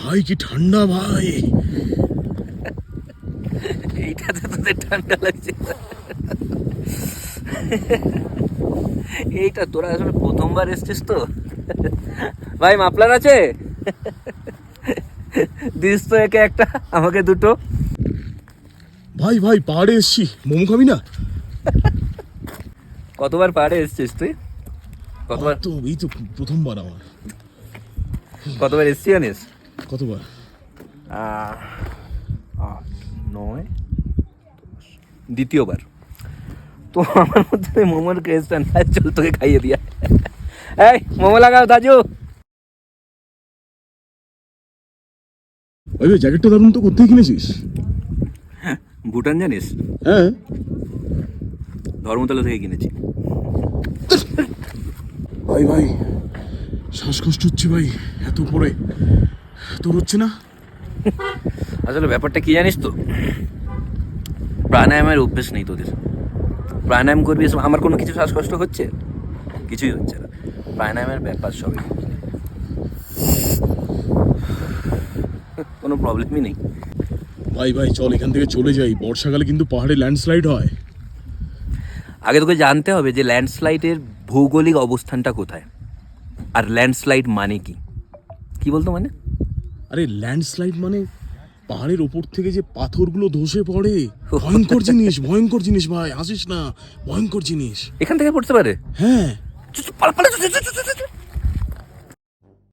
ভাই কি ঠান্ডা ভাই। এইটাতে তোদের ঠান্ডা লাগছে। এইটা তোরা আসলে প্রথমবার এসছিস তো? ভাই মাফলার আছে? দিস তো একে একটা আমাকে দুটো। ভাই ভাই পাহাড়ে এসছি। মোমো খাবি না? কতবার পাহাড়ে এসছিস তুই? কতবার? তো এই তো প্রথমবার আমার। কতবার এসছি জানিস? কতবার? আট নয় দ্বিতীয়বার। তো আমার মধ্যে মোমোর ক্রেজটা না চল তোকে খাইয়ে দিয়া এই মোমো লাগাও দাজু। ভাই জ্যাকেটটা দারুণ তো কোথায় কিনেছিস? ভুটান জানিস? হ্যাঁ। ধর্মতলা থেকে কিনেছি। ভাই ভাই শ্বাসকষ্ট হচ্ছে ভাই এত পরে তোর হচ্ছে না? আসলে ব্যাপারটা কি জানিস তো? প্রাণায়ামের অভ্যেস নেই তোদের। প্রাণায়াম করবি এসব- আমার কোনো কিছু শ্বাসকষ্ট হচ্ছে? কিছুই হচ্ছে না। প্রাণায়ামের ব্যাপার সবই। কোনো প্রবলেমই নেই। ভাই ভাই চল এখান থেকে চলে যাই। বর্ষাকালে কিন্তু পাহাড়ে ল্যান্ডস্লাইড হয়। আগে তোকে জানতে হবে যে ল্যান্ডস্লাইডের ভৌগোলিক অবস্থানটা কোথায়। আর ল্যান্ডস্লাইড মানে কি? কি বলতো মানে? আরে ল্যান্ডস্লাইড মানে? পাহাড়ের ওপর থেকে যে পাথরগুলো ধসে পড়ে। ভয়ঙ্কর জিনিস ভয়ঙ্কর জিনিস ভাই আসিস না। ভয়ঙ্কর জিনিস। এখান থেকে পড়তে পারে? হ্যাঁ।